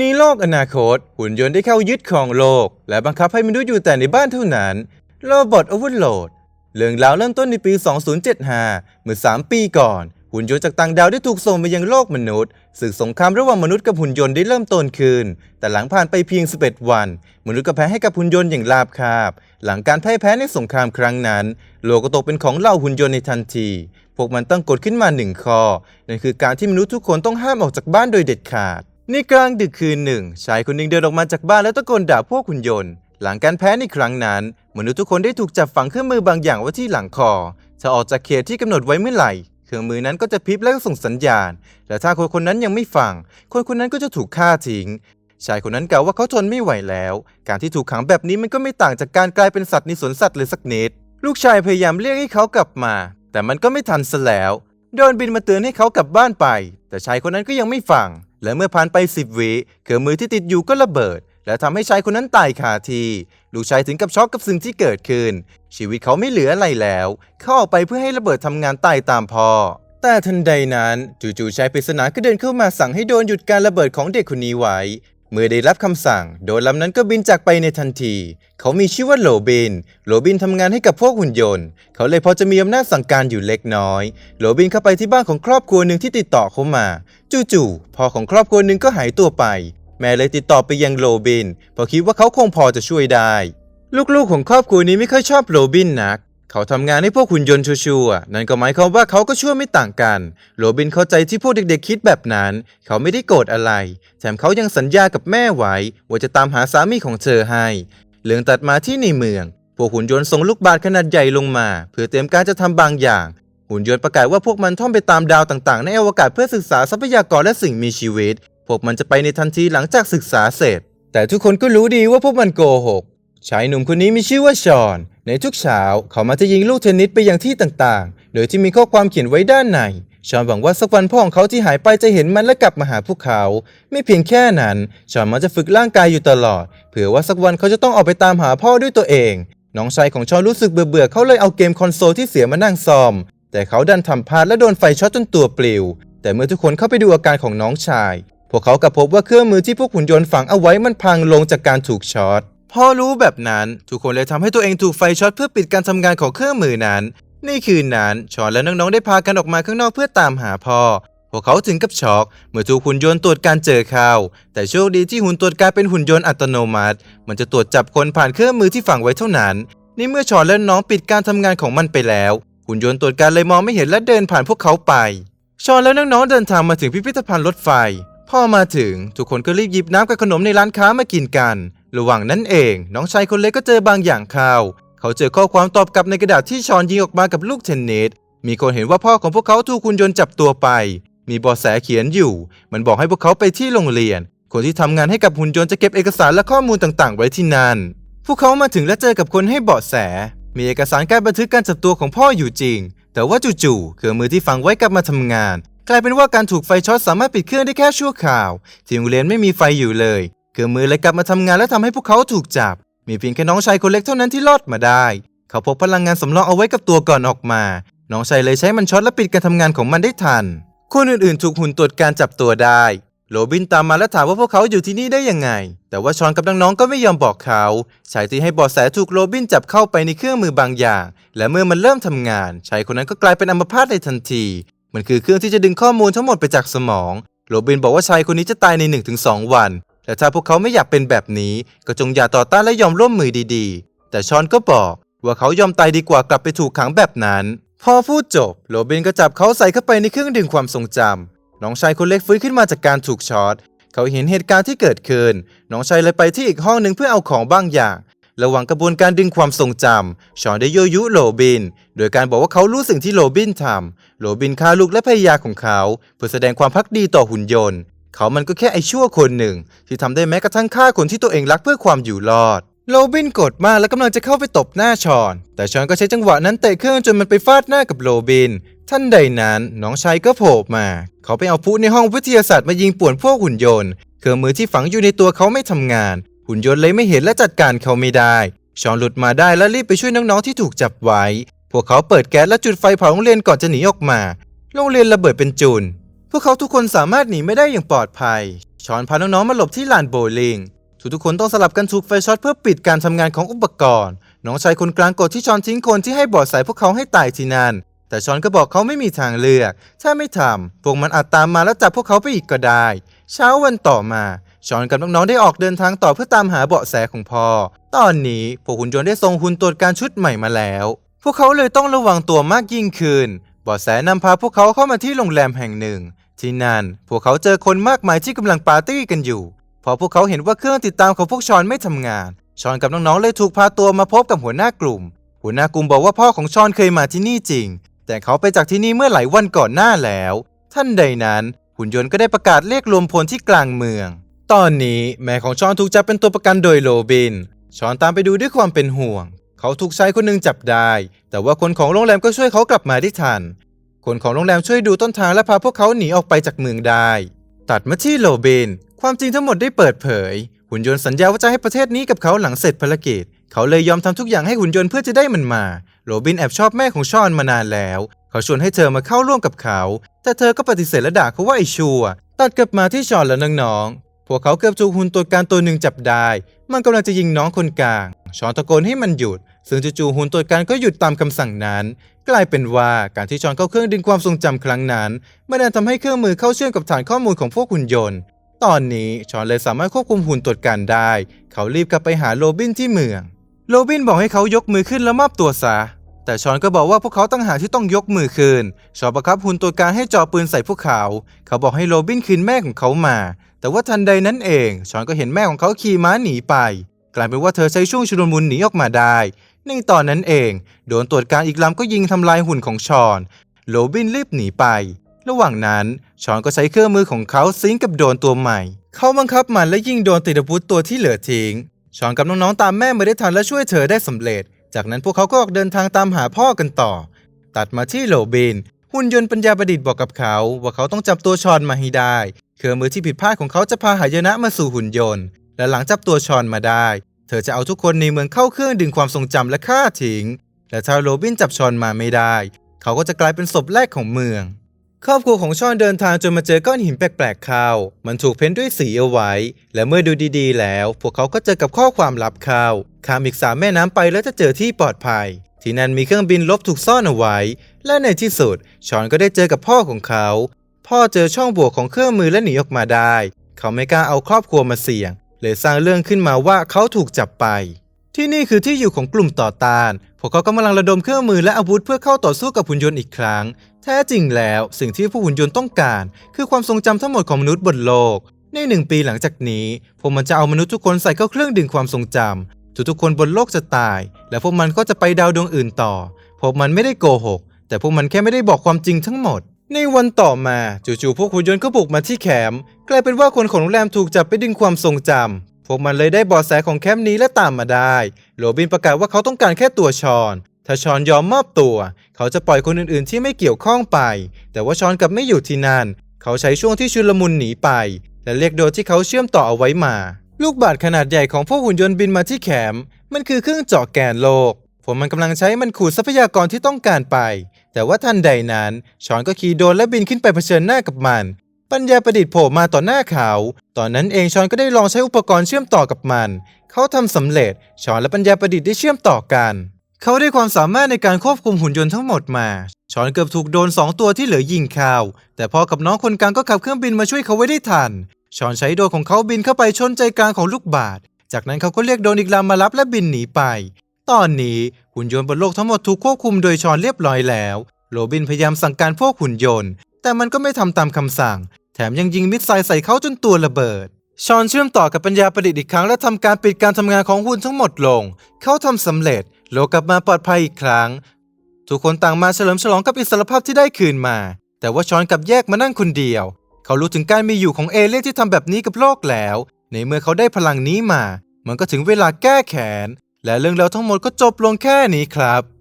นีโลกอนาคต หุ่นยนต์ได้เข้ายึดครองโลก และบังคับให้มนุษย์อยู่แต่ในบ้านเท่านั้นโรบอทโอเวอร์โหลดเรื่องราวเริ่มต้นในปี 2075 เมื่อ 3 ปีก่อน หุ่นยนต์จากต่างดาวได้ถูกส่งมายังโลกมนุษย์ศึกสงครามระหว่างมนุษย์กับหุ่นยนต์ได้เริ่มต้นขึ้น แต่หลังผ่านไปเพียง 11 วัน มนุษย์ก็แพ้ให้กับหุ่นยนต์อย่างราบคาบ หลังการพ่ายแพ้ในสงครามครั้งนั้น โลกก็ตกเป็นของเหล่าหุ่นยนต์ในทันที พวกมันตั้งกฎขึ้นมาหนึ่งข้อนั่นคือการที่มนุษย์ทุกคนต้องห้ามออกจากบ้านโดยเด็ดขาด ในกลางดึกคืนหนึ่ง ชายคนหนึ่งเดินออกมาจากบ้านแล้วตะโกนด่าพวกหุ่นยนต์ หลังการแพ้ในครั้งนั้นมนุษย์ทุกคนได้ถูกจับฝังเครื่องมือบางอย่างไว้ที่หลังคอ ถ้าออกจากเขตที่กำหนดไว้เมื่อไหร่ เครื่องมือนั้นก็จะพริบและก็ส่งสัญญาณ และถ้าคนคนนั้นยังไม่ฟัง คนคนนั้นก็จะถูกฆ่าทิ้ง ชายคนนั้นกล่าวว่าเขาทนไม่ไหวแล้ว การที่ถูกขังแบบนี้มันก็ไม่ต่างจากการกลายเป็นสัตว์ในสวนสัตว์เลยสักนิด ลูกชายพยายามเรียกให้เขากลับมา แต่มันก็ไม่ทันซะแล้ว โดนบินมาเตือนให้เขากลับบ้านไป แต่ชายคนนั้นก็ยังไม่ฟัง และเมื่อผ่านไปสิบวิเครื่องมือที่ติดอยู่ก็ระเบิด และทำให้ชายคนนั้นตายคาทีลูกชายถึงกับช็อกกับสิ่งที่เกิดขึ้น ชีวิตเขาไม่เหลืออะไรแล้ว เขาออกไปเพื่อให้ระเบิดทำงานตายตามพ่อแต่ทันใดนั้น จู่ๆชายปริศนาก็เดินเข้ามาสั่งให้โดนหยุดการระเบิดของเด็กคนนี้ไว้ เมื่อได้รับคำสั่ง โดรนลำนั้นก็บินจากไปในทันที เขามีชื่อว่าโลบินโลบินทำงานให้กับพวกหุ่นยนต์ เขาเลยพอจะมีอำนาจสั่งการอยู่เล็กน้อยโลบินเข้าไปที่บ้านของครอบครัวหนึ่งที่ติดต่อเข้ามา จู่ๆ พ่อของครอบครัวหนึ่งก็หายตัวไป แม่เลยติดต่อไปยังโลบินเพราะคิดว่าเขาคงพอจะช่วยได้ ลูกๆของครอบครัวนี้ไม่ค่อยชอบโรบินนัก เขาทำงานให้พวกหุ่นยนต์ชัวๆนั่นก็หมายความว่าเขาก็ชั่วไม่ต่างกัน โรบินเข้าใจที่พวกเด็กๆคิดแบบนั้น เขาไม่ได้โกรธอะไร แถมเขายังสัญญากับแม่ไว้ ว่าจะตามหาสามีของเธอให้ เรื่องตัดมาที่ในเมือง พวกหุ่นยนต์ส่งลูกบาศก์ขนาดใหญ่ลงมา เพื่อเตรียมการจะทำบางอย่าง หุ่นยนต์ประกาศว่าพวกมันท่องไปตามดาวต่างๆ ในอวกาศเพื่อศึกษาทรัพยากรและสิ่งมีชีวิต พวกมันจะไปในทันทีหลังจากศึกษาเสร็จ แต่ทุกคนก็รู้ดีว่าพวกมันโกหก ชายหนุ่มคนนี้มีชื่อว่าชอน ในทุกเช้าเขามาจะยิงลูกเทนนิสไปยังที่ต่างๆ โดยที่มีข้อความเขียนไว้ด้านใน ชอนหวังว่าสักวันพ่อของเขาที่หายไปจะเห็นมันและกลับมาหาพวกเขา ไม่เพียงแค่นั้น ชอนมันจะฝึกร่างกายอยู่ตลอด เผื่อว่าสักวันเขาจะต้องออกไปตามหาพ่อด้วยตัวเอง น้องชายของชอนรู้สึกเบื่อๆเขาเลยเอาเกมคอนโซลที่เสียมานั่งซ่อม แต่เขาดันทำพลาดและโดนไฟช็อตจนตัวปลิว แต่เมื่อทุกคนเข้าไปดูอาการของน้องชาย พวกเขากลับพบว่าเครื่องมือที่พวกหุ่นยนต์ฝังเอาไว้มันพังลงจากการถูกช็อต พอรู้แบบนั้น ทุกคนเลยทำให้ตัวเองถูกไฟช็อตเพื่อปิดการทำงานของเครื่องมือนั้น ในคืนนั้นชอนและน้องๆได้พากันออกมาข้างนอกเพื่อตามหาพ่อ พวกเขาถึงกับช็อกเมื่อถูกหุ่นยนต์ตรวจการเจอเข่าแต่โชคดีที่หุ่นตรวจการเป็นหุ่นยนต์อัตโนมัติ มันจะตรวจจับคนผ่านเครื่องมือที่ฝังไว้เท่านั้นนี่เมื่อชอนและน้องปิดการทำงานของมันไปแล้ว หุ่นยนต์ตรวจการเลยมองไม่เห็นและเดินผ่านพวกเขาไปชอนและน้องๆเดินทางมาถึงพิพิธภัณฑ์รถไฟ พอมาถึงทุกคนก็รีบหยิบน้ำกับขนมในร้านค้ามากินกัน ระหว่างนั้นเอง น้องชายคนเล็กก็เจอบางอย่างข้าว เขาเจอข้อความตอบกลับในกระดาษที่ชอนยิงออกมากับลูกเทนนิสมีคนเห็นว่าพ่อของพวกเขาถูกคุณยนต์จับตัวไป มีบาะแสเขียนอยู่ มันบอกให้พวกเขาไปที่โรงเรียน คนที่ทำงานให้กับหุ่นยนต์จะเก็บเอกสารและข้อมูลต่างๆ ไว้ที่นั่น พวกเขามาถึงและเจอกับคนให้เบาะแส มีเอกสารการบันทึกการจับตัวของพ่ออยู่จริง แต่ว่าจู่ๆเครื่องมือที่ฝังไว้กลับมาทำงาน กลายเป็นว่าการถูกไฟช็อตสามารถปิดเครื่องได้แค่ชั่วคราว ที่โรงเรียนไม่มีไฟอยู่เลย เครื่องมือเลยกลับมาทำงานและทำให้พวกเขาถูกจับ มีเพียงแค่น้องชายคนเล็กเท่านั้นที่รอดมาได้ เขาพกพลังงานสำรองเอาไว้กับตัวก่อนออกมา น้องชายเลยใช้มันช็อตและปิดการทำงานของมันได้ทัน คนอื่นๆ ถูกหุ่นตรวจการจับตัวได้ โรบินตามมาและถามว่าพวกเขาอยู่ที่นี่ได้ยังไง แต่ว่าชอนกับน้องๆก็ไม่ยอมบอกเขาชายที่ให้เบาะแสถูกโรบินจับเข้าไปในเครื่องมือบางอย่าง และเมื่อมันเริ่มทำงานชายคนนั้นก็กลายเป็นอัมพาตในทันที มันคือเครื่องที่จะดึงข้อมูลทั้งหมดไปจากสมอง โรบินบอกว่าชายคนนี้จะตายใน 1-2 วัน และถ้าพวกเขาไม่อยากเป็นแบบนี้ ก็จงอย่าต่อต้านและยอมร่วมมือดีๆ แต่ชอนก็บอกว่าเขายอมตายดีกว่ากลับไปถูกขังแบบนั้น พอพูดจบโรบินก็จับเขาใส่เข้าไปในเครื่องดึงความทรงจำน้องชายคนเล็กฟื้นขึ้นมาจากการถูกช็อตเขาเห็นเหตุการณ์ที่เกิดขึ้น น้องชายเลยไปที่อีกห้องหนึ่งเพื่อเอาของบางอย่างระหว่างกระบวนการดึงความทรงจำชอนได้โยยุโรบิน โดยการบอกว่าเขารู้สิ่งที่โรบินทำโรบินฆ่าลูกและภรรยาของเขา เพื่อแสดงความพักดีต่อหุ่นยนต์ เขามันก็แค่ไอชั่วคนหนึ่ง ที่ทำได้แม้กระทั่งฆ่าคนที่ตัวเองรักเพื่อความอยู่รอดโรบินโกรธมากและกำลังจะเข้าไปตบหน้าชอน แต่ชอนก็ใช้จังหวะนั้นเตะเครื่องจนมันไปฟาดหน้ากับโรบิน ท่านใดนั้นน้องชายก็โผล่มา เขาไปเอาพุในห้องวิทยาศาสตร์มายิงป่วนพวกหุ่นยนต์ เครื่องมือที่ฝังอยู่ในตัวเขาไม่ทำงาน หุ่นยนต์เลยไม่เห็นและจัดการเขาไม่ได้ ชอนหลุดมาได้และรีบไปช่วยน้องๆที่ถูกจับไว้ พวกเขาเปิดแก๊สและจุดไฟเผาโรงเรียนก่อนจะหนีออกมา โรงเรียนระเบิดเป็นจุน วกเขาทุกคนสามารถหนีไม่ได้อย่างปลอดภัย ชอนพาน้องๆมาหลบที่ลานโบว์ลิ่งทุกๆคนต้องสลับกันถูกไฟช็อตเพื่อปิดการทำงานของอุปกรณ์ น้องชายคนกลางกดที่ชอนทิ้งคนที่ให้เบอดสายพวกเขาให้ตายที่นั่น แต่ชอนก็บอกเขาไม่มีทางเลือก ถ้าไม่ทำพวกมันอาจตามมาแล้วจับพวกเขาไปอีกก็ได้ เช้าวันต่อมาชอนกับน้องๆได้ออกเดินทางต่อเพื่อตามหาเบาะแสของพ่อ ตอนนี้พวกหุ่นยนต์ได้ส่งหุ่นตรวจการชุดใหม่มาแล้ว พวกเขาเลยต้องระวังตัวมากยิ่งขึ้นเบาะแสนำพาพวกเขาเข้ามาที่โรงแรมแห่งหนึ่ง ที่นั่นพวกเขาเจอคนมากมายที่กำลังปาร์ตี้กันอยู่ พอพวกเขาเห็นว่าเครื่องติดตามของพวกชอนไม่ทำงาน ชอนกับน้องๆเลยถูกพาตัวมาพบกับหัวหน้ากลุ่ม หัวหน้ากลุ่มบอกว่าพ่อของชอนเคยมาที่นี่จริง แต่เขาไปจากที่นี่เมื่อหลายวันก่อนหน้าแล้ว ท่านใดนั้น หุ่นยนต์ก็ได้ประกาศเรียกรวมพลที่กลางเมือง ตอนนี้แม่ของชอนถูกจับเป็นตัวประกันโดยโรบิน ชอนตามไปดูด้วยความเป็นห่วง เขาถูกชายคนหนึ่งจับได้ แต่ว่าคนของโรงแรมก็ช่วยเขากลับมาได้ทัน คนของโรงแรมช่วยดูต้นทางและพาพวกเขาหนีออกไปจากเมืองได้ ตัดมาที่โรบินความจริงทั้งหมดได้เปิดเผย หุ่นยนต์สัญญาว่าจะให้ประเทศนี้กับเขาหลังเสร็จภารกิจ เขาเลยยอมทำทุกอย่างให้หุ่นยนต์เพื่อจะได้มันมา โรบินแอบชอบแม่ของชอนมานานแล้ว เขาชวนให้เธอมาเข้าร่วมกับเขา แต่เธอก็ปฏิเสธและด่าเขาว่าไอชัว ตัดกลับมาที่ชอนและน้องๆ พวกเขาเกือบถูกหุ่นตรวการตัวหนึ่งจับได้ มันกำลังจะยิงน้องคนกลาง ชอนตะโกนให้มันหยุด ซึ่งจู่ๆหุ่นตรวจการก็หยุดตามคำสั่งนั้น กลายเป็นว่าการที่ชอนเข้าเครื่องดึงความทรงจำครั้งนั้นไม่ได้ทำให้เครื่องมือเข้าเชื่อมกับฐานข้อมูลของพวกหุ่นยนต์ ตอนนี้ชอนเลยสามารถควบคุมหุ่นตรวจการได้ เขารีบกลับไปหาโรบินที่เมือง โรบินบอกให้เขายกมือขึ้นแล้วมอบตัวซะแต่ชอนก็บอกว่าพวกเขาตั้งหาที่ต้องยกมือขึ้นชอนบังคับหุ่นตรวการให้จ่อปืนใส่พวกเขา เขาบอกให้โรบินคืนแม่ของเขามา แต่ว่าทันใดนั้นเอง ชอนก็เห็นแม่ของเขาขี่ม้าหนีไป กลายเป็นว่าเธอใช้ช่วงชุลมุนหนีออกมาได้ ในตอนนั้นเอง โดนตรวจการอีกลำก็ยิงทำลายหุ่นของชอนโรบินรีบหนีไประหว่างนั้นชอนก็ใช้เครื่องมือของเขาซิงกับโดนตัวใหม่ เขาบังคับมันและยิงโดนติดอาวุธตัวที่เหลือทิ้งชอนกับน้องๆตามแม่มาได้ทันและช่วยเธอได้สำเร็จ จากนั้นพวกเขาก็ออกเดินทางตามหาพ่อกันต่อ ตัดมาที่โรบิน หุ่นยนต์ปัญญาประดิษฐ์บอกกับเขา ว่าเขาต้องจับตัวชอนมาให้ได้ เครื่องมือที่ผิดพลาดของเขาจะพาหายนะมาสู่หุ่นยนต์ และหลังจับตัวชอนมาได้ เธอจะเอาทุกคนในเมืองเข้าเครื่องดึงความทรงจำและฆ่าทิ้ง และถ้าโรบินจับชอนมาไม่ได้ เขาก็จะกลายเป็นศพแรกของเมือง ครอบครัวของชอนเดินทางจนมาเจอก้อนหินแปลกๆเข้า มันถูกเพ้นด้วยสีเอาไว้ และเมื่อดูดีๆ แล้ว พวกเขาก็เจอกับข้อความลับเข้าข้ามอีกสามแม่น้ำไปแล้วจะเจอที่ปลอดภัย ที่นั่นมีเครื่องบินลบถูกซ่อนเอาไว้ และในที่สุด ชอนก็ได้เจอกับพ่อของเขา พ่อเจอช่องบวกของเครื่องมือและหนีออกมาได้ เขาไม่กล้าเอาครอบครัวมาเสี่ยง เลยสร้างเรื่องขึ้นมาว่าเขาถูกจับไป ที่นี่คือที่อยู่ของกลุ่มต่อต้าน พวกเขากำลังระดมเครื่องมือและอาวุธเพื่อเข้าต่อสู้กับหุ่นยนต์อีกครั้ง แท้จริงแล้วสิ่งที่ผู้หุ่นยนต์ต้องการ คือความทรงจำทั้งหมดของมนุษย์บนโลก ในหนึ่งปีหลังจากนี้พวกมันจะเอามนุษย์ทุกคนใส่เข้าเครื่องดึงความทรงจำทุกๆคนบนโลกจะตาย และพวกมันก็จะไปดาวดวงอื่นต่อ พวกมันไม่ได้โกหก แต่พวกมันแค่ไม่ได้บอกความจริงทั้งหมด ในวันต่อมาจู่ๆพวกหุ่นยนต์ก็บุกมาที่แคมป์กลายเป็นว่าคนของโรงแรมถูกจับไปดึงความทรงจำพวกมันเลยได้เบาะแสของแคมป์นี้และตามมาได้โรบินประกาศว่าเขาต้องการแค่ตัวชอนถ้าชอนยอมมอบตัว เขาจะปล่อยคนอื่นๆ ที่ไม่เกี่ยวข้องไป แต่ว่าชอนกลับไม่อยู่ที่นั่น เขาใช้ช่วงที่ชุลมุนหนีไป และเรียกโดที่เขาเชื่อมต่อเอาไว้มา ลูกบาศขนาดใหญ่ของพวกหุ่นยนต์บินมาที่แคมป์มันคือเครื่องเจาะแกนโลก พวกมันกำลังใช้มันขูดทรัพยากรที่ต้องการไป แต่ว่าทันใดนั้นชอนก็ขี่โดรนและบินขึ้นไปเผชิญหน้ากับมัน ปัญญาประดิษฐ์โผล่มาต่อหน้าเขา ตอนนั้นเองชอนก็ได้ลองใช้อุปกรณ์เชื่อมต่อกับมัน เขาทำสำเร็จชอนและปัญญาประดิษฐ์ได้เชื่อมต่อกัน เขาได้ความสามารถในการควบคุมหุ่นยนต์ทั้งหมดมาชอนเกือบถูกโดนสองตัวที่เหลือยิงเข้าแต่พอกับน้องคนกลางก็ขับเครื่องบินมาช่วยเขาไว้ได้ทันชอนใช้โดนของเขาบินเข้าไปชนใจกลางของลูกบาศก์จากนั้นเขาก็เรียกโดรนอีกลำมารับและบินหนีไป ตอนนี้หุ่นยนต์บนโลกทั้งหมดถูกควบคุมโดยชอนเรียบร้อยแล้ว โรบินพยายามสั่งการพวกหุ่นยนต์ แต่มันก็ไม่ทำตามคำสั่ง แถมยังยิงมิสไซล์ใส่เขาจนตัวระเบิด ชอนเชื่อมต่อกับปัญญาประดิษฐ์อีกครั้งและทำการปิดการทำงานของหุ่นทั้งหมดลง เขาทำสำเร็จ โลกกลับมาปลอดภัยอีกครั้ง ทุกคนต่างมาเฉลิมฉลองกับอิสรภาพที่ได้คืนมา แต่ว่าชอนกลับแยกมานั่งคนเดียว เขารู้ถึงการมีอยู่ของเอเลี่ยนที่ทำแบบนี้กับโลกแล้ว ในเมื่อเขาได้พลังนี้มา มันก็ถึงเวลาแก้แค้น และเรื่องราวทั้งหมดก็จบลงแค่นี้ครับ